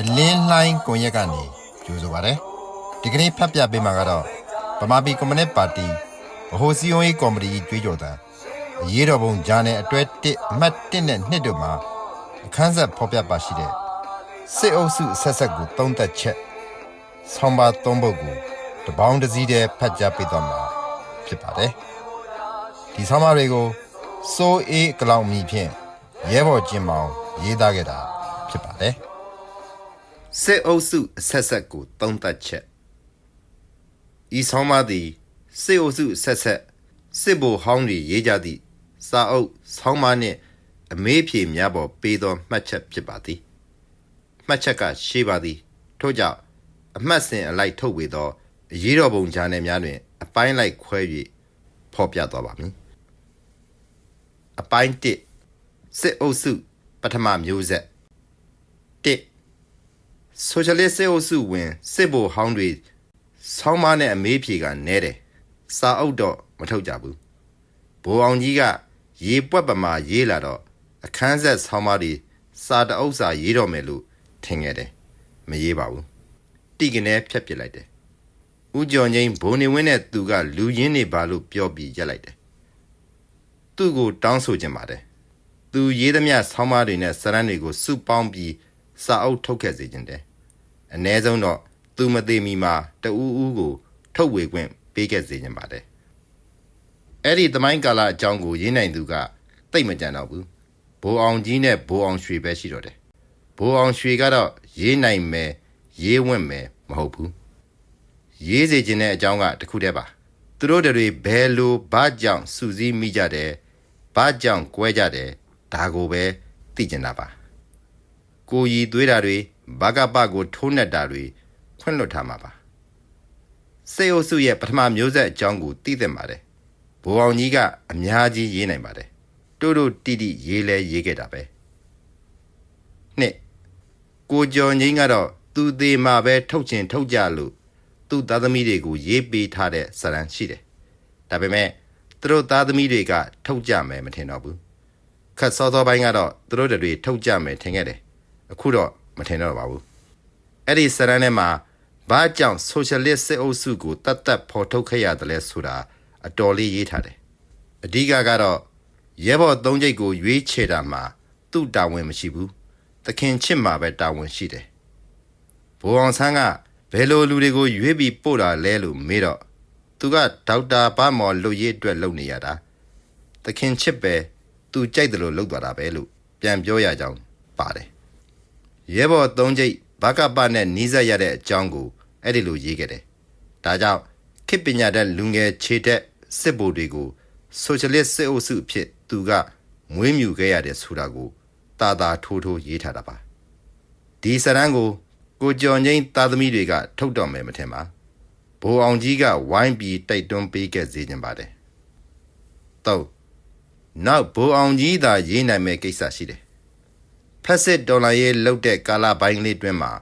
အလင်းလှိုင်းကွန်ရက်ကနေကြိုဆိုပါရယ်ဒီကနေ့ဖတ်ပြပေးမှာကတော့ဗမာပြည်ကွန်မြူနတီပါတီဗဟိုစည်းရုံးရေးကော်မတီကြွေးကြော်တဲ့အရေးတော်ပုံဂျာနယ်အတွဲ1အမှတ်1နဲ့2တို့မှာအခန်းဆက်ဖော်ပြပါရှိတဲ့စစ်အုပ်စုဆက်ဆက်ကိုသုံးသက်ချက်ဆောင်းပါသုံးပုဒ်ကိုတပေါင်းတစ်စည်းတည်းဖတ်ကြားပေးသွားမှာဖြစ်ပါတယ် ဒီဆောင်းပါတွေကိုစိုးအေးကလောင်မီဖြင့်ရဲဘော်ကျင်မောင်ရေးသားခဲ့တာဖြစ်ပါတယ်စစ်အုပ်စုအဆက်ဆက်ကိုတုံးသက်ချက်ဤဆောင်မသည်စစ်အုပ်စုအဆက်ဆက်စစ်ဘိုလ်ဟောင်းတွေရေးကြသည့်စာအုပ်ဆောင်းမနှင့်အမေးဖြေများပေါ်ပေးသောမှတ်ချက်ဖြစ်ပါသည်မှတ်ချက်ကရှေးပါသည်ထို့ကြောင့်အမှတ်စဉ်အလိုက်ထုတ်ဝေသောအရေးတော်ပုံဂျာနယ်များတွင် အပိုင်းလိုက်ခွဲ၍ဖော်ပြသွားပါမည် အပိုင်း1စစ်အုပ်စုပထမမျိုးဆက်1ဆိုရှယ်လစ်စစ်အုပ်စုဝင်စစ်ဘိုလ်ဟောင်းတွေဆောင်းမနဲ့အမေးဖြေကနဲတယ်စာအုပ်တော့မထုတ်ကြဘူးဘိုးအောင်ကြီးကရေပွက်ပမာရေးလာတော့အခန်းဆက်ဆောင်းမတွေစာတအုပ်စာရေးတော့မယ်လို့ထင်ခဲ့တယ်မရေးပါဘူးတိကနေဖြတ်ပစ်လိုက်တယ်ဦးကျော်ငိမ့်ဘုံနေဝင်းနဲ့သူကလူရင်းနေပါလို့ပြောပြီးရက်လိုက်တယ် သူ့ကိုတောင်းဆိုခြင်းပါတယ်သူရေးသမျှဆောင်းမတွေနဲ့စရမ်းတွေကိုစုပေါင်းပြီးစာအုပ်ထုတ်ခဲ့စေခြင်းတယ်အ ਨੇ ဆုံးတော့သူမသေးမီမှာတဦးဦးကို ထုတ်ဝေခွင့်ပေးခဲ့စေခြင်းပါတယ်အဲ့ဒီသမိုင်းကာလအကြောင်းကိုရေးနိုင်သူကတိတ်မကြံတော့ဘူးဘိုးအောင်ကြီးနဲ့ဘိုးအောင်ရွှေပဲရှိတော့တယ်ဘိုးအောင်ရွှေကတော့ရေးနိုင်မယ်ရေးဝင့်မယ်မဟုတ်ဘူးရေးစေခြင်းတဲ့အကြောင်းကတခုတည်းပါသူတို့တွေဘယ်လိုဘာကြောင့်စူးစီးမိကြတယ် ဘာကြောင့်ကွဲကြတယ်ဒါကိုပဲသိကျင်တာပါကိုရီသွေးတာတွေဘကပကိုထိုးနှက်တာတွေခွင့်လွတ်ထားမှာပါစေအုပ်စုရဲ့ပထမမျိုးဆက်အကြောင်းကိုသိသင့်ပါတယ်ဘိုးအောင်ကြီးကအများကြီးရေးနိုင်ပါတယ်တို့တို့တိတိရေးလဲရေးခဲ့တာပဲနှစ်ကိုကျော်ငိမ့်ကတော့သူသေးမှာပဲထုတ်ချင်ထုတ်ကြလို့သူ့သားသမီးတွေကိုရေးပေးထားတဲ့ဇာတ်လမ်းရှိတယ်ဒါပေမဲ့ သူတို့သားသမီးတွေက ထုတ်ကြမယ်မထင်တော့ဘူးခတ်စောစောပိုင်းကတော့သူတို့တွေထုတ်ကြမယ်ထင်ခဲ့တယ်အခုတော့မထင်တော့ပါဘူးအဲ့ဒီစရန်ထဲမှာဘာကြောင့်ဆိုရှယ်လစ်စစ်အုပ်စုကိုတတ်တတ်ဖော်ထုတ်ခဲ့ရတယ်လဲဆိုတာအတော်လေးရေးထားတယ်အဓိကကတော့ရဲဘော်သုံးချိတ်ကိုရွေးချယ်တာမှာသူ့တာဝန်မရှိဘူးသခင်ချစ်မှာပဲတာဝန်ရှိတယ်ဘိုးအောင်ဆန်းကဘယ်လိုလူတွေကိုရွေးပြီးပို့တာလဲလို့မေးတော့ သူကဒေါက်တာဘာမော်လူရေးအတွက်လုပ်နေရတာသခင်ချစ်ပဲသူကြိုက်တယ်လို့လုပ်သွားတာပဲလို့ပြန်ပြောရကြောင်းပါတယ်ရဲဘော်သုံးချိတ်ဘကပနဲ့နီးစပ်ရတဲ့အကြောင်းကိုအဲ့ဒီလိုရေးခဲ့တယ်။ဒါကြောင့်ခေတ်ပညာတတ်လူငယ်ခြေတက်စစ်ဗိုလ်တွေကိုဆိုရှယ်လစ်စစ်အုပ်စုအဖြစ်သူကမွေးမြူခဲ့ရတဲ့ဆိုတာကိုတာတာထိုးထိုးရေးထားတာပါ။ဒီစရန်ကိုကိုကျော်ငိမ့်သားသမီးတွေကထုတ်တော်မယ်မထင်ပါ။ဘိုး အောင်ကြီးကဝိုင်းပြီးတိုက်တွန်းပေးခဲ့စေခြင်းပါတယ်။တော့နောက်ဘိုးအောင်ကြီးသာရေးနိုင်မဲ့ကိစ္စရှိတယ်ဖက်စစ်ဒေါ်လာရေးလုတ်တဲ့ကာလပိုင်းကလေးတွင်မှာ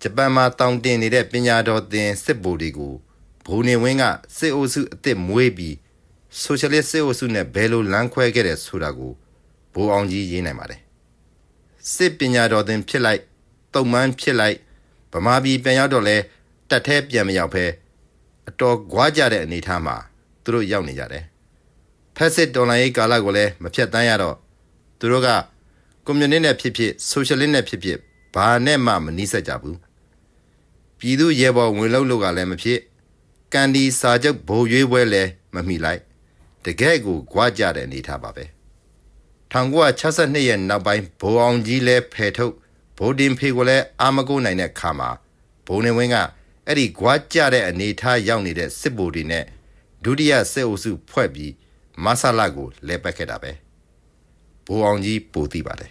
ဂျပန်မှာတောင်းတင်နေတဲ့ပညာတော်သင်စစ်ဗိုလ်တွေကိုဘုံနေဝင်းကစစ်အုပ်စုအစ်စ်မွေးပြီးဆိုရှယ်လစ်စစ်အုပ်စုနဲ့ဘယ်လိုလမ်းခွဲခဲ့တယ်ဆိုတာကိုဘိုးအောင်ကြီးရေးနိုင်ပါတယ်စစ်ပညာတော်သင်ဖြစ်လိုက်တုံမှန်းဖြစ်လိုက်ဗမာပြည်ပြန်ရောက်တော့လဲ တက်သေးပြန်မရောက်ဖဲအတော်ကြွားကြတဲ့အနေအထားမှာသူတို့ရောက်နေကြတယ်ဖက်စစ်ဒေါ်လာရေးကာလကိုလည်းမဖြတ်တန်းရတော့သူတို့ကကွန်မြူနစ်နဲ့ဖြစ်ဖြစ်ဆိုရှယ်လစ်နဲ့ဖြစ်ဖြစ်ဘာနဲ့မှမနှိစက်ကြဘူးပြည်သူရဲဘော်ဝင်လုံးလို့ကလည်းမဖြစ်ကန်ဒီစာချုပ်ဘိုလ်ရွေးပွဲလည်းမမိလိုက်တကယ့်ကိုကြွားကြတဲ့အနေထားပါပဲ1962ရဲ့နောက်ပိုင်းဘိုးအောင်ကြီးလည်းဖယ်ထုတ်ဗိုလ်တင်ဖေကိုလည်းအာမကိုနိုင်တဲ့ခါမှာဘုံနေဝင်းက အဲ့ဒီကြွားကြတဲ့အနေထားရောက်နေတဲ့စစ်ဗိုလ်တွေနဲ့ဒုတိယစစ်အုပ်စုဖွဲ့ပြီးမဆလာကိုလဲပတ်ခဲ့တာပဲဘိုးအောင်ကြီးပိုသိပါတယ်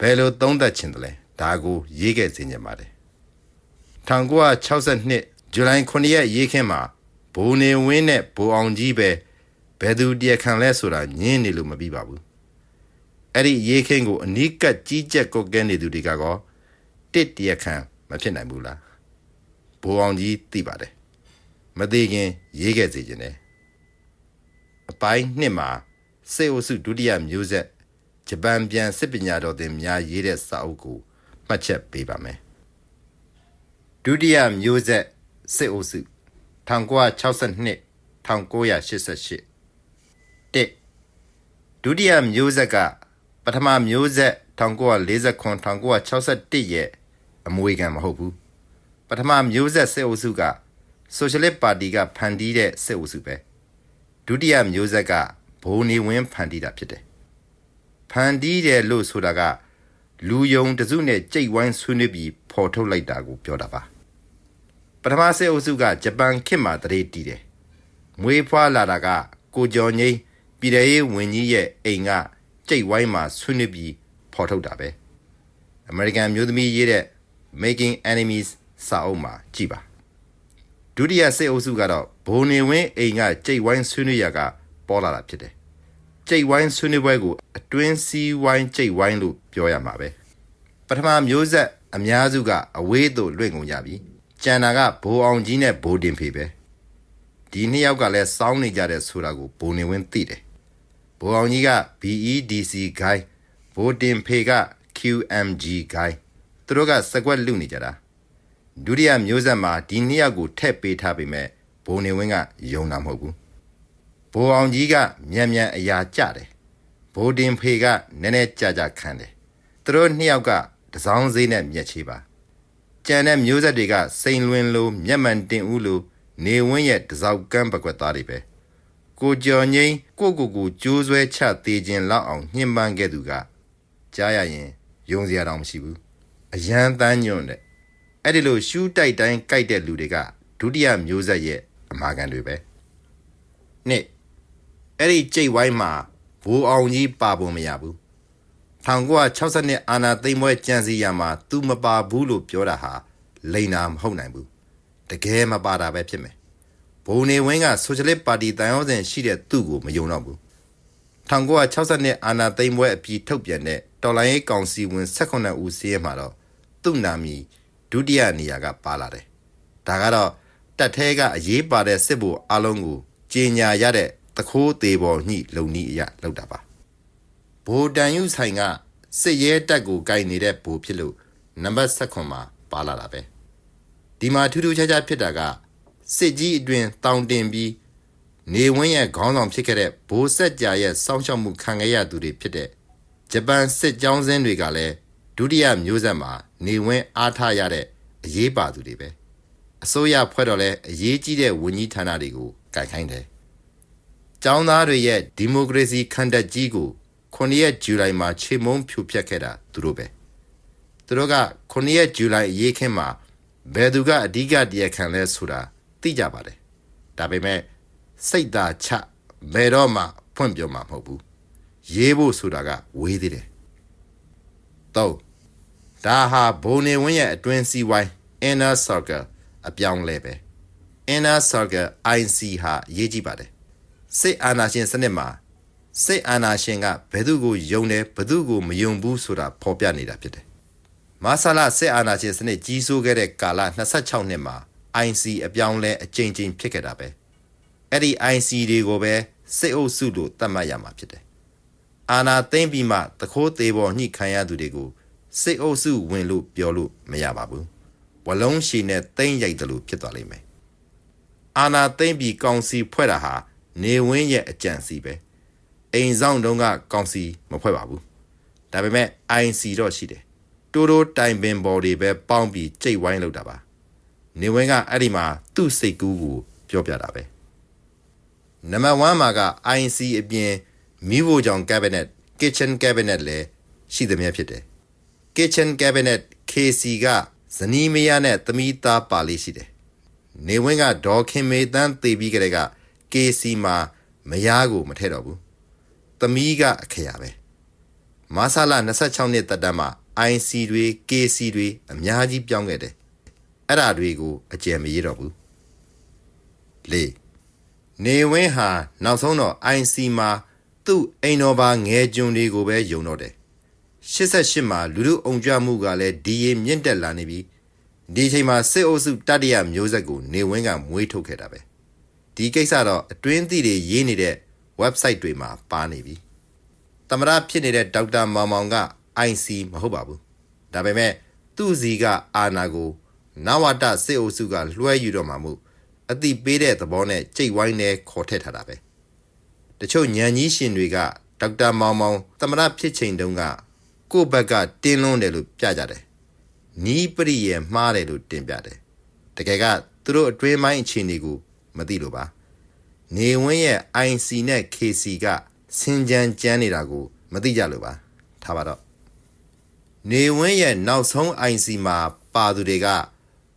ဘယ်လိုသုံးသပ်ချင်တယ်လဲဒါကိုရေးခဲ့စေချင်ပါတယ်1962ဇူလိုင်9ရက်ရေးခင်းမှာဘိုးနေဝင်းနဲ့ဘိုးအောင်ကြီးပဲဘယ်သူတရားခံလဲဆိုတာညင်းနေလို့မပြီးပါဘူးအဲ့ဒီရေးခင်းကိုအနီးကပ်ကြီးကြက်ကုတ်ကဲနေသူတွေကကောတစ်တရားခံမဖြစ်နိုင်ဘူးလား ဘိုးအောင်ကြီးသိပါတယ်မသေးခင်ရေးခဲ့စေချင်တယ်အပိုင်းနှစ်မှာစေအိုစုဒုတိယမျိုးဆက်ဂျပန်ပြန်စစ်ပညာတော်သင်များရေးတဲ့စာအုပ်ကိုမှတ်ချက်ပေးပါမယ်ဒုတိယမျိုးဆက်စေအိုစု1962 1988တစ်ဒုတိယမျိုးဆက်ကပထမမျိုးဆက်1949 1961ရဲ့အမွေခံမဟုတ်ဘူး ပထမမျိုးဆက်စေအိုစုကဆိုရှယ်လစ်ပါတီကဖန်တီးတဲ့စေအိုစုပဲဒုတိယမျိုးဆက်ကဘိုးနေဝင်းဖန်တီးတာဖြစ်တယ်ဖန်တီးတယ်လို့ဆိုတာကလူယုံတစုနဲ့ကြိတ်ဝိုင်းဆွေးနွေးပြီးဖော်ထုတ်လိုက်တာကိုပြောတာပါပထမစေအိုစုကဂျပန်ခေတ်မှာတရေတီးတယ်မွေးဖွားလာတာကကိုကျော်ငိမ့်ပြည်ထရေးဝင်ကြီးရဲ့အိမ်ကကြိတ်ဝိုင်းမှာဆွေးနွေးပြီးဖော်ထုတ်တာပဲအမေရိကန်မျိုးသမီးရေးတဲ့ Making Enemies စာအုပ်မှာကြည်ပါဒုတိယစေအုပ်စုကတော့ဘိုးနေဝင်းအိမ်ကကြိတ်ဝိုင်းဆွေးနွေးရကပေါ်လာတာဖြစ်တယ်ကြိတ်ဝိုင်းဆွေးနွေးပွဲကိုအတွင်းစီးဝိုင်းကြိတ်ဝိုင်းလို့ပြောရမှာပဲပထမမျိုးဆက်အများစုကအဝေးသို့လွင့်ကုန်ကြပြီကျန်တာကဘိုးအောင်ကြီးနဲ့ဘိုးတင်ဖေပဲဒီနှစ်ယောက်ကလည်းစောင်းနေကြတဲ့ဆိုတာကိုဘိုးနေဝင်းသိတယ်ဘိုးအောင်ကြီးက BEDC guy ဘိုးတင်ဖေက QMG guy သူတို့ကစကွက်လူနေကြတာ ဒုတိယမျိုးဆက်မှာဒီနှစ်ယောက်ကိုထည့်ပေးထားပေမဲ့ဘိုးနေဝင်းကယုံတာမဟုတ်ဘူးဘိုးအောင်ကြီးကမြန်မြန်အရာကြတယ်ဘိုးတင်ဖေကနည်းနည်းကြာကြာခံတယ်သူတို့နှစ်ယောက်ကတစောင်းစေးနဲ့မျက်ချေပါကြံတဲ့မျိုးဆက်တွေကစိန်လွင်လိုမျက်မှန်တင်ဦးလိုနေဝင်းရဲ့တစောက်ကန်းပကွက်သားတွေပဲကိုကျော်ငိမ့်ကိုကိုကိုကျိုးဆွဲချသေးခြင်းလောက်အောင်ညှဉ်းပန်းခဲ့သူကကြားရရင်ယုံစရာတောင်မရှိဘူးအရန်တန်းညွန့်တဲ့ အဲ့ဒီလိုရှူးတိုက်တိုင်းကြိုက်တဲ့လူတွေကဒုတိယမျိုးဆက်ရဲ့အမာခံတွေပဲနှစ်အဲ့ဒီကြိတ်ဝိုင်းမှာဘိုးအောင်ကြီးပါဖို့မရဘူး1962အာနာသိမ့်ပွဲကြံစီရမှာသူမပါဘူးလို့ပြောတာဟာလိန်နာမဟုတ်နိုင်ဘူးတကယ်မပါတာပဲဖြစ်မယ်ဘုံနေဝင်းကဆိုရှယ်လစ်ပါတီတန်ရုံးစဉ်ရှိတဲ့သူ့ကိုမယုံတော့ဘူး1962အာနာသိမ့်ပွဲအပြီးထုတ်ပြန်တဲ့တော်လိုင်းရေးကောင်စီဝင်18ဦးစီးရဲမှာတော့သူ့နာမည် ဒုတိယနေရာကပါလာတယ်ဒါကတော့တက်သေးကအရေးပါတဲ့စစ်ဘိုလ်အလုံးကိုကြီးညာရတဲ့တခိုးသေးပေါ်ညှိလုံနီးအရလောက်တာပါဘိုတန်ယူဆိုင်ကစစ်ရဲတက်ကိုဂိုင်နေတဲ့ဘိုဖြစ်လို့နံပါတ်16မှာပါလာတာပဲဒီမှာထူးထူးခြားခြားဖြစ်တာကစစ်ကြီးအတွင်တောင်တင်ပြီးနေဝင်းရဲ့ခေါင်းဆောင်ဖြစ်ခဲ့တဲ့ဘိုးဆက်ကြာရဲ့စောင့်ရှောက်မှုခံခဲ့ရသူတွေဖြစ်တဲ့ဂျပန်စစ်ကြောင်းစင်းတွေကလည်း ဒုတိယမျိုးဆက်မှာနေဝင်းအားထားရတဲ့အရေးပါသူတွေပဲအစိုးရဖွဲ့တော့လဲအရေးကြီးတဲ့ဝန်ကြီးဌာနတွေကိုကင်ခိုင်းတယ်။ကျောင်းသားတွေရဲ့ဒီမိုကရေစီခံတပ်ကြီးကို9ရက်ဇူလိုင်မှာခြေမုံဖြူဖြတ်ခဲ့တာသူတို့ပဲ။သူတို့က9ရက်ဇူလိုင်အရေးခင်းမှာဘယ်သူကအဓိကတရားခံလဲဆိုတာသိကြပါတယ်။ဒါပေမဲ့စိတ်သာချဘယ်တော့မှဖွင့်ပြောမှာမဟုတ်ဘူး။ရေးဖို့ဆိုတာကဝေးသေးတယ်။တော့ ဒါဟာဘုံနေဝင်းရဲ့အတွင်းစီဝိုင်း inner circle အပြောင်းလဲပဲ inner circle IC ဟာအရေးကြီးပါတယ်စိတ်အာနာရှင်စနစ်မှာစိတ်အာနာရှင်ကဘယ်သူကိုယုံတယ်ဘယ်သူကိုမယုံဘူးဆိုတာဖော်ပြနေတာဖြစ်တယ်မာဆာလာစိတ်အာနာရှင်စနစ်ကြီးစိုးခဲ့တဲ့ကာလ26နှစ်မှာ IC အပြောင်းလဲအကြိမ်ကြိမ်ဖြစ်ခဲ့တာပဲအဲ့ဒီ IC တွေကိုပဲစိတ်အုပ်စုလို့သတ်မှတ်ရမှာဖြစ်တယ်အာနာသိမ့်ပြီးမှတခိုးသေးပေါ်ညှိခံရသူတွေကို စိတ်အုပ်စုဝင်လို့ပြောလို့မရပါဘူးဝလုံးရှည်နဲ့တိမ့်ရိုက်တယ်လို့ဖြစ်သွားလိမ့်မယ်အာနာသိမ့်ပြီးကောင်စီဖွဲ့တာဟာနေဝင်းရဲ့အကြံစီပဲအိမ်ဆောင်တုန်းကကောင်စီမဖွဲ့ပါဘူးဒါပေမဲ့ IC တော့ရှိတယ်တိုးတိုးတိုင်ပင်ဘော်တွေပဲပေါင်းပြီးကြိတ်ဝိုင်းလုပ်တာပါနေဝင်းကအဲ့ဒီမှာသူ့စိတ်ကူးကိုပြောပြတာပဲနံပါတ်1မှာက IC အပြင်မိဖို့ကြောင့် cabinet kitchen cabinet လည်းရှိသမျှဖြစ်တယ် kitchen cabinet KC ကဇနီးမယားနဲ့သမီးသားပါလေးရှိတယ်။နေဝင်းကဒေါ်ခင်မေတန်းသေပြီးကလေးက KC မှာမယားကိုမထည့်တော့ဘူး။သမီးကအခရာပဲ။မာဆာလာ26နှစ်တက်တန်းမှာ IC တွေ KC တွေအများကြီးပြောင်းခဲ့တယ်။အဲ့ဒါတွေကိုအကျယ်မရေးတော့ဘူး။လေနေဝင်းဟာနောက်ဆုံးတော့ IC မှာသူ့အိမ်တော်ပါငယ်ကျွန်းတွေကိုပဲယုံတော့တယ် 88မှာလူလူအုံကြွမှုကလည်းဒီရင်မြင့်တက်လာနေပြီဒီအချိန်မှာစစ်အုပ်စုတတိယမျိုးဆက်ကိုနေဝင်းကမွေးထုတ်ခဲ့တာပဲဒီကိစ္စတော့အတွင်းသီးတွေရေးနေတဲ့ website တွေမှာပါနေပြီသမရဖြစ်နေတဲ့ဒေါက်တာမောင်မောင်က IC မဟုတ်ပါဘူးဒါပေမဲ့သူ့စီကအာနာကိုနဝတစစ်အုပ်စုကလွှဲယူတော့မှမို့အတိပေးတဲ့သဘောနဲ့ကြိတ်ဝိုင်းနဲ့ခေါ်ထည့်ထားတာပဲတချို့ညံကြီးရှင်တွေကဒေါက်တာမောင်မောင်သမရဖြစ်ချိန်တုန်းက ကိုယ့်ဘက်ကတင်းလွန်းတယ်လို့ပြကြတယ်နီးပရိရဲ့မှားတယ်လို့တင်ပြတယ်တကယ်ကသူတို့အတွင်းပိုင်းအခြေအနေကိုမသိလို့ပါနေဝင်းရဲ့ IC နဲ့ KC ကစင်ကြံကြမ်းနေတာကို မသိကြလို့ပါထားပါတော့နေဝင်းရဲ့နောက်ဆုံး IC မှာပါသူတွေက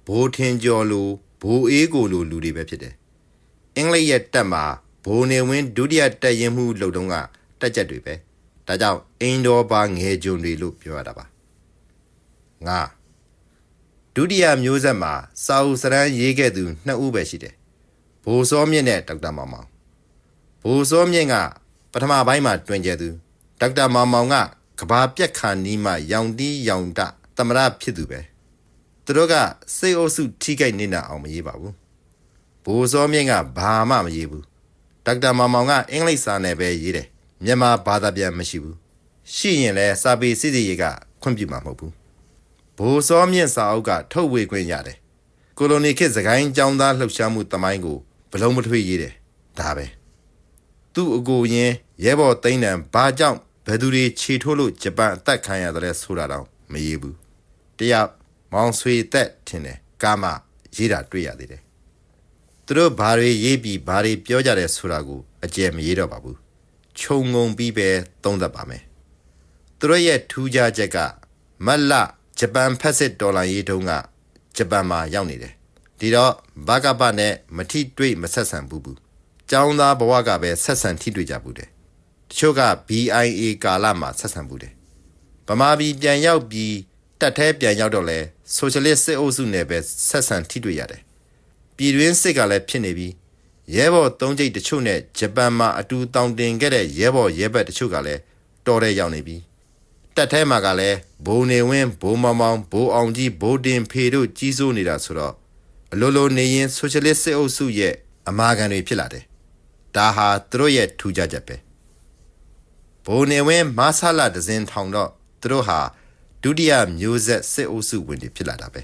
ဘိုးထင်ကျော်လိုဘိုးအေးကိုလိုလူတွေပဲဖြစ်တယ်အင်္ဂလိပ်ရဲ့တက်မှာဘိုးနေဝင်းဒုတိယတက်ရင်မှုလှုပ်တုံးကတက်ချက်တွေပဲ ဒါကြောင့်အင်ဒေါ်ပါငယ်ဂျွန်တွေလို့ပြောရတာပါငါဒုတိယမျိုးဆက်မှာစာအုပ်စရန်ရေးခဲ့သူနှစ်ဦးပဲရှိတယ်ဘိုးစောမြင့်နဲ့ဒေါက်တာမောင်မောင်ဘိုးစောမြင့်ကပထမပိုင်းမှာတွင်ကျသူဒေါက်တာမောင်မောင်ကကဘာပြက်ခါနီးမှရောင်တီးရောင်တသမရဖြစ်သူပဲသူတို့ကစိတ်အုပ်စုထိခိုက်နေတာအောင်မရေးပါဘူးဘိုးစောမြင့်ကဘာမှမရေးဘူးဒေါက်တာမောင်မောင်ကအင်္ဂလိပ်စာနဲ့ပဲရေးတယ် မြန်မာဘာသာပြန်မရှိဘူးရှိရင်လည်းစာပေစစ်စစ်ရေးကခွင့်ပြုမှာမဟုတ်ဘူးဘိုးစောမြင့်စာအုပ်ကထုတ်ဝေခွင့်ရတယ်ကိုလိုနီခေတ်စကိုင်းចောင်းသားလှုပ်ရှားမှုတမိုင်းကိုဘလုံးမထွေးရေးတယ်ဒါပဲသူ့အကိုရင်းရဲဘော်သိန်းတန်ဘာကြောင့်ဘယ်သူတွေခြေထိုးလို့ဂျပန်အသက်ခံရတယ်ဆိုတာတော့မရေးဘူးတယောက်မောင်ဆွေသက်ထင်တယ်ကာမရေးတာတွေ့ရသေးတယ်သူတို့ဘာတွေရေးပြီးဘာတွေပြောကြတယ်ဆိုတာကိုအကျယ်မရေးတော့ပါဘူး ခြုံငုံပြီးပဲသုံးသပ်ပါမယ်သူတို့ရဲ့ထူးခြားချက်ကမတ်လဂျပန်ဖက်စစ်ဒေါ်လာရေးတုန်းကဂျပန်မှာရောက်နေတယ်ဒီတော့ဘာကပနဲ့မထိတွေ့မဆက်ဆံဘူးဘူးကျောင်းသားဘဝကပဲဆက်ဆံထိတွေ့ကြဘူးတယ်တချို့က BIA ကာလမှာဆက်ဆံဘူးတယ်ဗမာပြည်ပြန်ရောက်ပြီးတက်သေးပြန်ရောက်တော့လဲဆိုရှယ်လစ်စစ်အုပ်စုနဲ့ပဲဆက်ဆံထိတွေ့ရတယ်ပြည်တွင်းစစ်ကလည်းဖြစ်နေပြီး ရဲဘော်သုံးကျိတ်တချို့နဲ့ဂျပန်မှာအတူတောင်တင်ခဲ့တဲ့ရဲဘော်ရဲဘက်တချို့ကလည်းတော်တဲ့ရောက်နေပြီတက်ထဲမှာကလည်းဘိုးနေဝင်းဘိုးမောင်မောင်ဘိုးအောင်ကြီးဘိုးတင်ဖေတို့ကြီးစိုးနေတာဆိုတော့အလိုလိုနေရင်ဆိုရှယ်လစ်စစ်အုပ်စုရဲ့အမာခံတွေဖြစ်လာတယ်။ဒါဟာသူတို့ရဲ့ထူးခြားချက်ပဲ။ဘိုးနေဝင်းမဆလာဒဇင်ထောင်တော့သူတို့ဟာဒုတိယမျိုးဆက်စစ်အုပ်စုဝင်တွေဖြစ်လာတာပဲ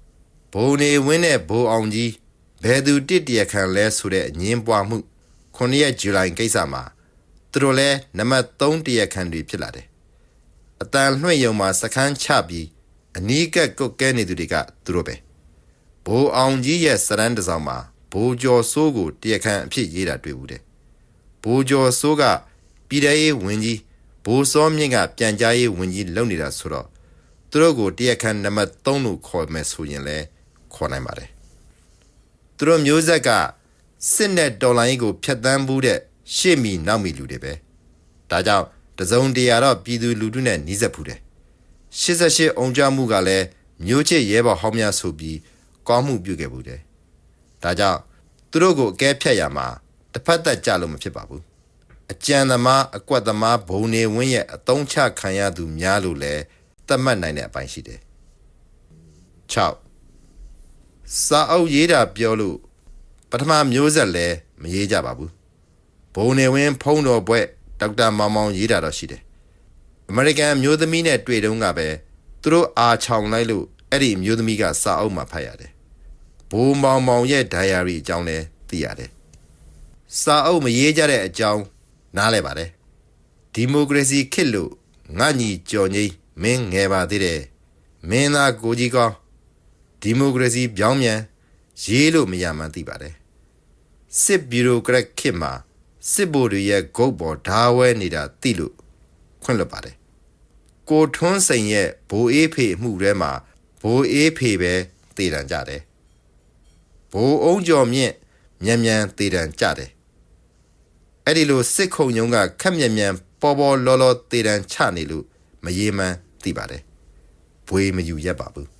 ။ဘိုးနေဝင်းနဲ့ဘိုးအောင်ကြီး ဘယ်သူတစ်တရခံလဲဆိုတဲ့အငင်းပွားမှု9ရက်ဇူလိုင်ကိစ္စမှာသူတို့လဲနံပါတ်3တရခံတွေဖြစ်လာတယ်။အတန်လွှင့်ယုံမှာစခန်းချပြီးအနီးကပ်ကုတ်ကဲနေသူတွေကသူတို့ပဲဘိုးအောင်ကြီးရဲ့စရန်တစ်စောင်းမှာဘိုးကျော်စိုးကိုတရားခံအဖြစ်ရေးတာတွေ့ဘူးတယ်ဘိုးကျော်စိုးကပြည်ထရေးဝင်ကြီးဘိုးစောမြင့်ကပြန်ကြားရေးဝင်ကြီးလုပ်နေတာဆိုတော့သူတို့ကိုတရားခံနံပါတ်3လို့ခေါ်မယ်ဆိုရင်လဲခေါ်နိုင်ပါတယ် သူတို့မျိုးဆက်ကစစ်နဲ့ဒေါ်လာရေးကိုဖျက်ဆီးမှုတဲ့ရှေ့မီနောက်မီလူတွေပဲဒါကြောင့်တစုံတရာတော့ပြည်သူလူထုနဲ့နှီးစပ်ဖူးတယ်88အောင်ကြမှုကလည်းမျိုးချစ်ရဲဘော်ဟောင်းများဆိုပြီးကောင်းမှုပြုခဲ့ဘူးတယ်ဒါကြောင့်သူတို့ကိုအကဲဖြတ်ရမှာတစ်ဖက်သက်ကြလို့မဖြစ်ပါဘူးအကြံသမားအကွက်သမားဘုံနေဝင်းရဲ့အတုံးချခံရသူများလို့လဲသတ်မှတ်နိုင်တဲ့အပိုင်းရှိတယ်6 စာအုပ်ရေးတာပြောလို့ပထမမျိုးဆက်လဲမရေးကြပါဘူးဘုံနေဝင်းဖုံးတော်ဘွဲ့ဒေါက်တာမောင်မောင်ရေးတာတော့ရှိတယ်။အမေရိကန်အမျိုးသမီးနဲ့တွေ့တုန်းကပဲသူတို့အာချောင်လိုက်လို့အဲ့ဒီအမျိုးသမီးကစာအုပ်မှာဖတ်ရတယ်။ဘိုးမောင်မောင်ရဲ့ diary အကြောင်းလည်းသိရတယ်။စာအုပ်မရေးကြတဲ့အကြောင်းနားလဲပါတယ်။ဒီမိုကရေစီခေတ်လို့ငါညီကြော်ငိမ့်မင်းငယ်ပါသေးတယ်။မင်းသားကိုကြီးကောင်း ဒီမိုကရေစီပြောင်းပြန်ရေးလို့မရမှန်းသိပါတယ်။စစ်ဘီရိုကရက်ခေတ်မှာစစ်ဘိုလ်တွေရဲ့ဂုတ်ပေါ်ဓာဝဲနေတာသိလို့ခွင့်လွှတ်ပါတယ်။ကိုထွန်းစိန်ရဲ့ဘိုးအေးဖေအမှုထဲမှာဘိုးအေးဖေပဲတည်တံကြတယ်။ဘိုးအုံးကျော်မြင့်မြန်မြန်တည်တံကြတယ်။အဲ့ဒီလိုစစ်ခုံညုံကခက်မြန်မြန်ပေါ်ပေါ်လောလောတည်တံချနေလို့မရေမှန်းသိပါတယ်။ဘွေမယူရက်ပါဘူး။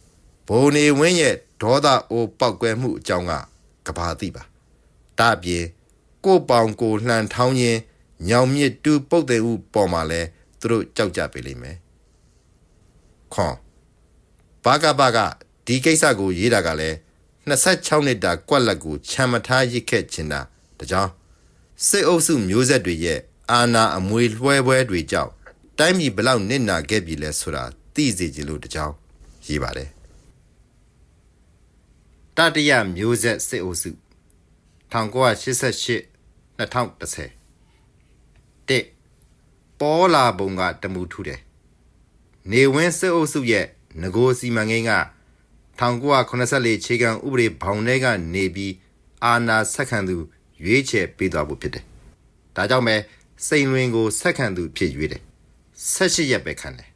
ဘိုးနေဝင်းရဲ့ဒေါသအိုးပောက်ကွဲမှုအကြောင်းကကဘာသိပါတအပြင်ကိုပောင်ကိုလှန်ထောင်းရင်ညောင်မြစ်တူပုတ်တဲ့ဥပေါ်မှာလဲသူတို့ကြောက်ကြပေလိမ့်မယ်ခွန်ဘာကဘာကဒီကိစ္စကိုရေးတာကလဲ26နှစ်တာကွက်လက်ကိုခြံမထားရစ်ခဲ့ချင်တာဒါကြောင့်စစ်အုပ်စုမျိုးဆက်တွေရဲ့အာဏာအမွေလွှဲပွဲတွေကြောင့်တိုင်းပြည်ဘလောက်နစ်နာခဲ့ပြီလဲဆိုတာသိစေချင်လို့တကြောင်ရေးပါတယ် တတိယမျိုးဆက်စစ်အုပ်စု1988 2010တစ်ပေါ်လာပုံကတမှုထူးတယ်နေဝင်းစစ်အုပ်စုရဲ့ငโกစီမံကိန်းက1984ခြေကံဥပဒေဘောင်ထဲကနေပြီးအာဏာဆက်ခံသူရွေးချယ်ပေးသွားဖို့ဖြစ်တယ်။ဒါကြောင့်ပဲစိန်လွင်ကိုဆက်ခံသူဖြစ်ရွေးတယ်။18ရက်ပဲခံတယ်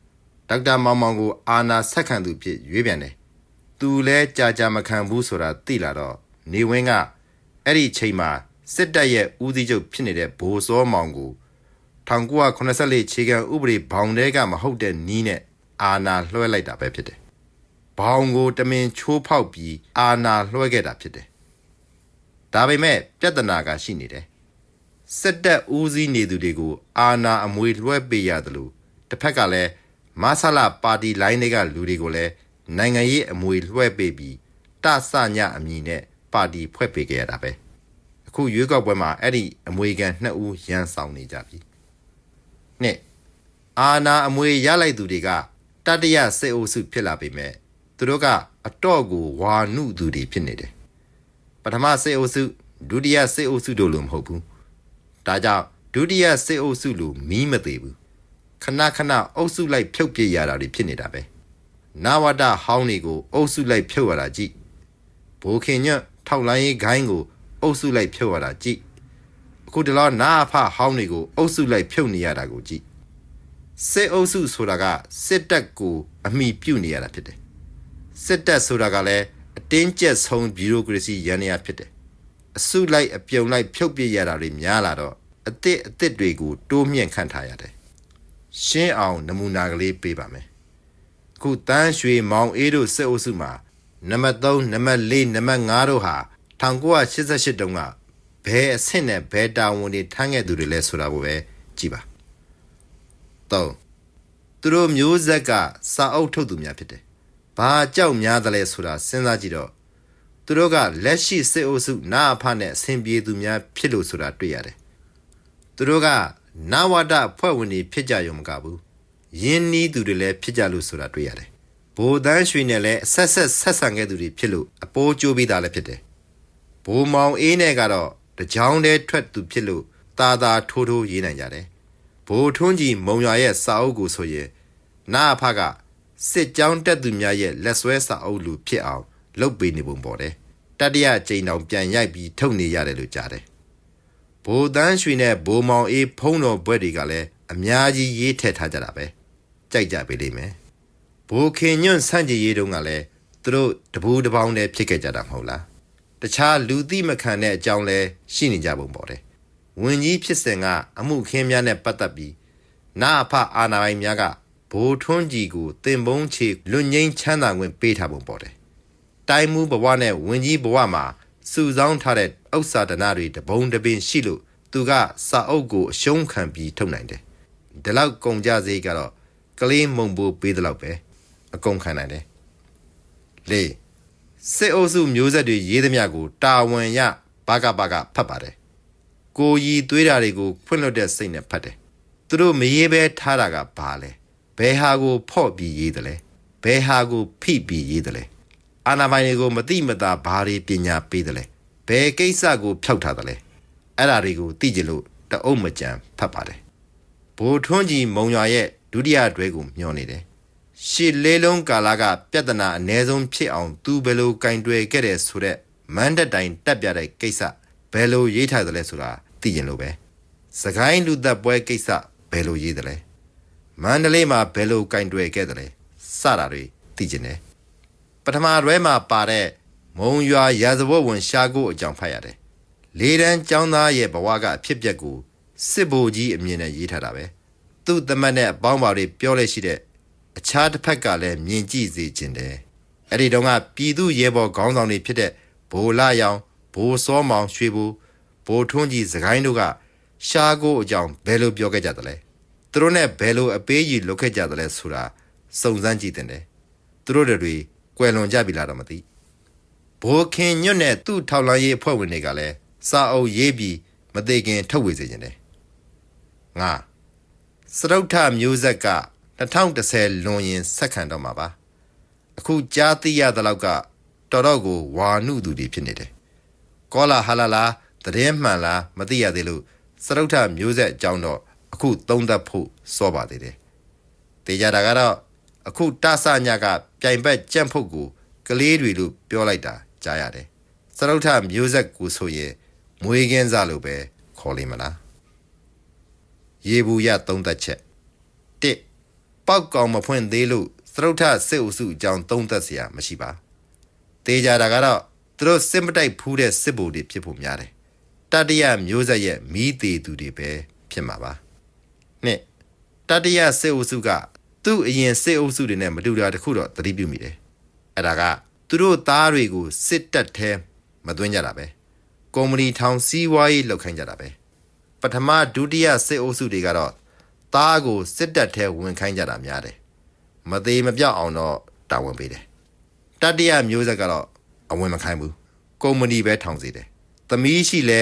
။ဒေါက်တာမောင်မောင်ကိုအာဏာဆက်ခံသူဖြစ်ရွေးပြန်တယ်။ သူလဲကြာကြာမခံဘူးဆိုတာသိလာတော့နေဝင်းကအဲ့ဒီချိန်မှာစစ်တပ်ရဲ့ဦးစီးချုပ်ဖြစ်နေတဲ့ဘိုးစောမောင်ကို1984ခြေကံဥပဒေဘောင်ထဲကမဟုတ်တဲ့နီးနဲ့အာဏာလွှဲလိုက်တာပဲဖြစ်တယ်။ဘောင်ကိုတမင်ချိုးဖောက်ပြီးအာဏာလွှဲခဲ့တာဖြစ်တယ်။ဒါပေမဲ့ပြဿနာကရှိနေတယ်။စစ်တပ်ဦးစီးနေသူတွေကိုအာဏာအမွေလွှဲပေးရတယ်လို့တစ်ဖက်ကလည်းမဆလာပါတီလိုင်းတွေကလူတွေကိုလည်း နိုင်ငံရေးအမွေလွှဲပေးပြီးတဆညအမည်နဲ့ပါတီဖွဲ့ပေးခဲ့ရတာပဲ။အခုရွေးကောက်ပွဲမှာအဲ့ဒီအမွေခံနှစ်ဦးရန်ဆောင်နေကြပြီ။နှစ်အာနာအမွေရလိုက်သူတွေကတတရစေအုပ်စုဖြစ်လာပေမဲ့သူတို့ကအတော့ကိုဝါနုသူတွေဖြစ်နေတယ်ပထမစေအုပ်စုဒုတိယစေအုပ်စုတို့လိုမဟုတ်ဘူးဒါကြောင့်ဒုတိယစေအုပ်စုလိုမီးမသေးဘူးခဏခဏအုပ်စုလိုက်ဖြုတ်ပြရတာတွေဖြစ်နေတာပဲ နာဝတဟောင်းတွေကိုအုပ်စုလိုက်ဖြုတ်ရတာကြည့်ဘိုးခင်ညွတ်ထောက်လိုင်းရေးဂိုင်းကိုအုပ်စုလိုက်ဖြုတ်ရတာကြည့်အခုတလောနာအဖဟောင်းတွေကိုအုပ်စုလိုက်ဖြုတ်နေရတာကိုကြည့်စစ်အုပ်စုဆိုတာကစစ်တပ်ကိုအမိပြုတ်နေရတာဖြစ်တယ်စစ်တပ်ဆိုတာကလည်းအတင်းကျပ်ဆုံးဘီရိုကရေစီရန်ရာဖြစ်တယ်အစုလိုက်အပြုံလိုက်ဖြုတ်ပြရတာတွေများလာတော့အစ်စ်အစ်စ်တွေကိုတိုးမြင့်ခန့်ထားရတယ်ရှင်းအောင်နမူနာကလေးပေးပါမယ်အ ခုတန်းရွှေမောင်အေးတို့စစ်အုပ်စုမှာနံပါတ်3နံပါတ်4နံပါတ်5တို့ဟာ1988တုန်းကဘယ်အဆင့်နဲ့ဘယ်တာဝန်တွေထမ်းခဲ့သူတွေလဲဆိုတာကိုပဲကြည့်ပါ3သူတို့မျိုးဆက်ကစာအုပ်ထုတ်သူများဖြစ်တယ်။ဘာကြောက်များတယ်လဲဆိုတာစဉ်းစားကြည့်တော့သူတို့ကလက်ရှိစစ်အုပ်စုနာအဖနဲ့အဆင်ပြေသူများဖြစ်လို့ဆိုတာတွေ့ရတယ်။သူတို့ကနဝတဖွဲ့ဝင်တွေဖြစ်ကြရုံမကဘူး။ ယင်းနီးသူတွေလည်းဖြစ်ကြလို့ဆိုတာတွေ့ရတယ်။ဘိုးတန်းရွှေနဲ့လည်းအဆက်ဆက်ဆက်ဆံခဲ့သူတွေဖြစ်လို့အပိုးကျိုးပေးတာလည်းဖြစ်တယ်။ဘိုးမောင်အေးနဲ့ကတော့တကြောင်တည်းထွက်သူဖြစ်လို့တာတာထိုးထိုးရေးနိုင်ကြတယ်။ဘိုလ်ထွန်းကြီးမုံရွာရဲ့စာအုပ်ကိုဆိုရင်နာအဖကစစ်ကြောင်းတက်သူများရဲ့လက်ဆွဲစာအုပ်လူဖြစ်အောင်လုပ်ပေးနေပုံပေါ်တယ်တတိယကြိမ်တောင်ပြန်ရိုက်ပြီးထုတ်နေရတယ်လို့ကြားတယ်ဘိုလ်တန်းရွှေနဲ့ဘိုလ်မောင်အေးဖုံးတော်ဘွဲ့တွေကလည်းအများကြီးရေးထည့်ထားကြတာပဲ ကြိုက်ကြပေလိမ့်မယ်ဘိုလ်ခင်ညွန့်ဆန့်ကျင်ရေးတုန်းကလည်းသူတို့တပူးတစ်ပေါင်းတည်းဖြစ်ခဲ့ကြတာမဟုတ်လားတခြားလူသိမခံတဲ့အကြောင်းလဲရှိနေကြပုံပေါ်တယ်ဝင်ကြီးဖြစ်စဉ်ကအမှုခင်းများနဲ့ပတ်သက်ပြီးနာအဖအာနာပိုင်များကဘိုးထွန်းကြီးကိုတင်ပုံးချေလွတ်ငင်းချမ်းသာခွင့်ပေးထားပုံပေါ်တယ်။တိုင်းမှုဘဝနဲ့ဝင်ကြီးဘဝမှာစုဆောင်းထားတဲ့ဥစ္စာဒနာတွေတပုံးတပင်ရှိလို့သူကစာအုပ်ကိုအရှုံးခံပြီးထုတ်နိုင်တယ်။ဒီလောက်ကုန်ကြစေးကတော့ ကလေးမုံဖို့ပေးတဲ့လောက်ပဲအကုန်ခံနိုင်တယ်။လေးစစ်အုပ်စုမျိုးဆက်တွေရေးသမျှကို တာဝန်ရဘာကဘာကဖတ်ပါတယ်။ကိုရီသွေးဓာတွေကိုဖွင့်လွတ်တဲ့စိတ်နဲ့ဖတ်တယ်သူတို့မရေးပဲထားတာကဘာလဲဘယ်ဟာကိုဖော့ပြီးရေးတယ်လဲဘယ်ဟာကိုဖိပြီးရေးတယ်လဲအာနာပိုင်တွေကိုမတိမတာဘာတွေပညာပေးတယ်လဲဘယ်ကိစ္စကိုဖျောက်ထားတယ်လဲအဲ့ဒါတွေကိုသိကြလို့တအုပ်မကြံဖတ်ပါတယ်ဘိုလ်ထွန်းကြီးမုံရွာရဲ့ ဒုတိယတွဲကိုမျှော်နေတယ်ရှစ်လေးလုံးကာလာကပြဿနာအ ਨੇ ဆုံးဖြစ်အောင်သူဘယ်လိုကင်တွယ်ခဲ့တယ်ဆိုတော့မန်းတက်တိုင်တက်ပြတဲ့ကိစ္စဘယ်လိုရေးထားတယ်လဲဆိုတာသိရင်လို့ပဲစကိုင်းလူသက်ပွဲကိစ္စဘယ်လိုရေးတယ်လဲမန္တလေးမှာဘယ်လိုကင်တွယ်ခဲ့တယ်လဲစတာတွေသိကျင်တယ်ပထမရွဲမှာပါတဲ့မုံရွာရာဇဝတ်ဝင်ရှားကိုအကြောင်းဖတ်ရတယ်လေတန်းចောင်းသားရဲ့ဘဝကအဖြစ်အပျက်ကိုစစ်ဘိုလ်ကြီးအမြင်နဲ့ရေးထားတာပဲ သူ့သမက်နဲ့အပေါင်းပါတွေပြောလဲရှိတဲ့အခြားတစ်ဖက်ကလည်းမြင်ကြည့်စေခြင်းတယ်အဲ့ဒီတော့ကပြည်သူရဲဘော်ခေါင်းဆောင်တွေဖြစ်တဲ့ဘိုလာရောင်ဘိုစောမောင်ရွှေဘူဘိုထွန်းကြီးစကိုင်းတို့ကရှားကိုအကြောင်းဘယ်လိုပြောခဲ့ကြသလဲသူတို့နဲ့ဘယ်လိုအပေးကြီးလုပ်ခဲ့ကြသလဲဆိုတာစုံစမ်းကြည့်တင်တယ်သူတို့တွေကွယ်လွန်ကြပြီလားတော့မသိဘိုခင်ညွတ်နဲ့သူ့ထောက်လန်းရေးအဖွဲ့ဝင်တွေကလည်းစာအုပ်ရေးပြီးမသေးခင်ထုတ်ဝေစေခြင်းတယ်ငါ စရုပ်ထမျိုးဆက်က2010လွန်ရင်ဆက်ခံတော့မှာပါအခုကြားသိရတဲ့လောက်ကတော်တော့ကိုဝါနုသူတွေဖြစ်နေတယ်ကောလာဟာလာလာသတင်းမှန်လားမသိရသေးလို့စရုပ်ထမျိုးဆက်အကြောင်းတော့အခုသုံးသပ်ဖို့စောပါသေးတယ်တေကြတာကတော့အခုတဆညကပြိုင်ဘက်ကြန့်ဖို့ကိုကလေးတွေလို့ပြောလိုက်တာကြားရတယ်စရုပ်ထမျိုးဆက်ကိုဆိုရင်မွေးကင်းစားလို့ပဲခေါ်လိမ့်မလား ရေဘူးရသုံးသက်ချက်၁ပောက်ကောင်မဖွင့်သေးလို့သရုတ်ထစစ်အုပ်စုအကြောင်းသုံးသက်စရာမရှိပါတေးကြတာကတော့သူတို့စစ်မတိုက်ဖူးတဲ့စစ်ဗိုလ်တွေဖြစ်ဖို့များတယ်တတရမျိုးဆက်ရဲ့မိသေးသူတွေပဲဖြစ်မှာပါနှစ်တတရစစ်အုပ်စုကသူ့အရင်စစ်အုပ်စုတွေနဲ့မတူတာတခုတော့သတိပြုမိတယ်အဲ့ဒါကသူတို့သားတွေကိုစစ်တပ်ထဲမသွင်းကြတာပဲကုမ္ပဏီထောင်စီးပွားရေးလုပ်ခိုင်းကြတာပဲ ပထမဒုတိယစစ်အုပ်စုတွေကတော့သားကိုစစ်တပ်ထဲဝင်ခိုင်းကြတာများတယ်မသေးမပြောက်အောင်တော့တာဝန်ပေးတယ်တတိယမျိုးဆက်ကတော့အဝင်မခိုင်းဘူးကုမ္ပဏီပဲထောင်စေတယ်သမီးရှိလဲ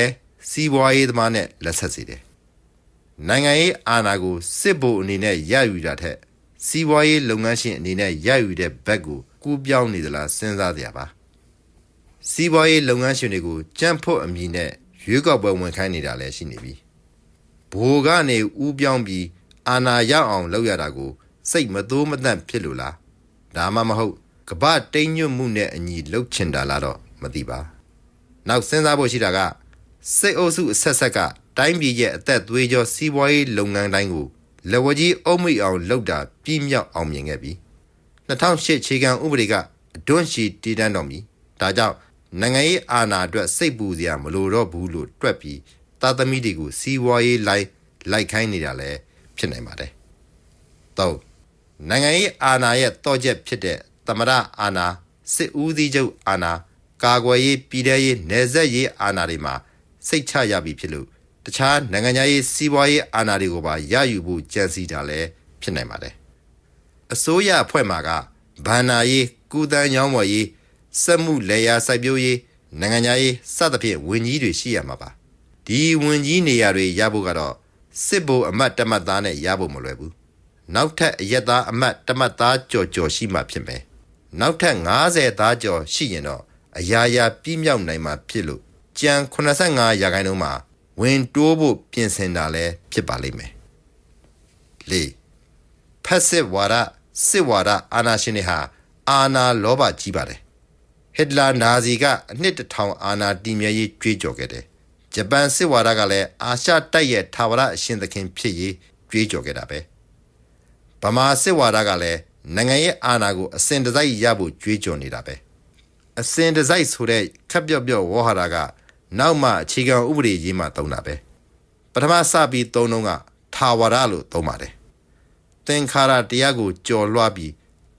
စီးပွားရေးသမားနဲ့လက်ဆက်စေတယ်နိုင်ငံရေးအာဏာကိုစစ်ဗိုလ်အနေနဲ့ရယူတာထက်စီးပွားရေးလုပ်ငန်းရှင်အနေနဲ့ရယူတဲ့ဘက်ကိုကူးပြောင်းနေသလားစဉ်းစားကြပါစီးပွားရေးလုပ်ငန်းရှင်တွေကိုကြန့်ဖို့အမည်နဲ့ရွေးကောက်ပွဲဝင်ခိုင်းနေတာလည်းရှိနေပြီ ဘိုလ်ကနေဥပြောင်းပြီးအာဏာရအောင်လုပ်ရတာကို စိတ်မသိုးမသန့်ဖြစ်လို့လားဒါမှမဟုတ်ကပ္ပတိမ်ညွတ်မှုနဲ့အညီလှုပ်ချင်တာလားတော့မသိပါနောက်စဉ်းစားဖို့ရှိတာကစိတ်အုပ်စုအဆက်ဆက်ကတိုင်းပြည်ရဲ့အသက်သွေးကြောစီးပွားရေးလုပ်ငန်းတိုင်းကိုလက်ဝကြီးအုံမိအောင်လုပ်တာပြင်းမြောက်အောင်မြင်ခဲ့ပြီ2008ခြေခံဥပဒေကအဒွန့်ရှိတည်တန်းတော်မူဒါကြောင့်နိုင်ငံရေးအာဏာအတွက်စိတ်ပူစရာမလိုတော့ဘူးလို့တွက်ပြီး သားသမီးတွေကိုစီးပွားရေးလိုက်လိုက်ခိုင်းနေတာလည်းဖြစ်နိုင်ပါတယ်။တော့နိုင်ငံရေးအာဏာရဲ့တော့ချက်ဖြစ်တဲ့သမရအာဏာစစ်ဦးစီးချုပ်အာဏာကာကွယ်ရေးပြည်ထရေးနယ်စပ်ရေးအာဏာတွေမှာစိတ်ချရပြီဖြစ်လို့တခြားနိုင်ငံရေးစီးပွားရေးအာဏာတွေကိုပါရယူဖို့ကြံစည်တာလည်းဖြစ်နိုင်ပါတယ်။အစိုးရအဖွဲ့မှာကဗန္နာရေးကုသန်းရောင်းဝယ်ရေးစက်မှုလေယာစိုက်ပျိုးရေးနိုင်ငံခြားရေးစသဖြင့်ဝန်ကြီးတွေရှိရမှာပါ ဒီဝန်ကြီးနေရာတွေရဖို့ကတော့စစ်ဘိုလ်အမတ်တမတ်သားနဲ့ရဖို့မလွယ်ဘူးနောက်ထပ်အရက်သားအမတ်တမတ်သားကြော်ကြော်ရှိမှဖြစ်မယ်နောက်ထပ်90သားကြော်ရှိရင်တော့အရာရာပြည့်မြောက်နိုင်မှာဖြစ်လို့ကြံ85ရာခိုင်နှုန်းမှာဝင်တိုးဖို့ပြင်ဆင်တာလည်းဖြစ်ပါလိမ့်မယ်လေးဖက်စစ်ဝါဒစစ်ဝါဒအာနာရှင်တွေဟာအာနာလောဘကြီးပါတယ်ဟစ်တလာနာဇီကအနှစ်တစ်ထောင်အာနာတည်မြဲရေးကြွေးကြော်ခဲ့တယ် ဂျပန်စစ်ဝါဒကလည်းအာရှတိုက်ရဲ့ထာဝရအရှင်သခင်ဖြစ်ရေးကြွေးကြော်ခဲ့တာပဲဗမာစစ်ဝါဒကလည်းနိုင်ငံရဲ့အာဏာကိုအစဉ်တစိုက်ရဖို့ကြွေးကြော်နေတာပဲအစဉ်တစိုက်ဆိုတဲ့ခက်ပြော့ပြော့ဝေါ်ဟာရာကနောက်မှအခြေခံဥပဒေရေးမှသုံးတာပဲပထမစပြီးသုံးတော့ကထာဝရလို့သုံးပါတယ်သင်္ခါရတရားကိုကြော်လွှားပြီး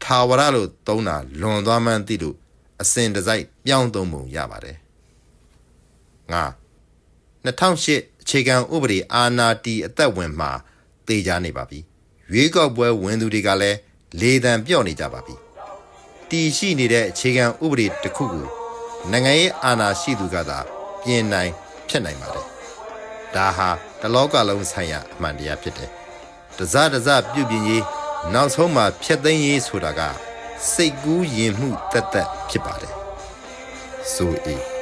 ထာဝရလို့သုံးတာလွန်သွားမှန်းသိလို့အစဉ်တစိုက်ပြောင်းသုံးပုံရပါတယ်ငါ 2008အခြေခံဥပဒေအာဏာတီအသက်ဝင်မှာတေချာနေပါပြီရွေးကောက်ပွဲဝင်သူတွေကလည်းလေတံပြော့နေကြပါပြီတီရှိနေတဲ့အခြေခံဥပဒေတစ်ခုကိုနိုင်ငံရေးအာဏာရှိသူကသာပြင်နိုင်ဖြစ်နိုင်ပါတယ်ဒါဟာတလောကလုံးဆိုင်ရာအမှန်တရားဖြစ်တယ်တစတစပြုတ်ပြင်းရေးနောက်ဆုံးမှာဖျက်သိမ်းရေးဆိုတာကစိတ်ကူးယဉ်မှုတက်တက်ဖြစ်ပါတယ်ဆိုအေး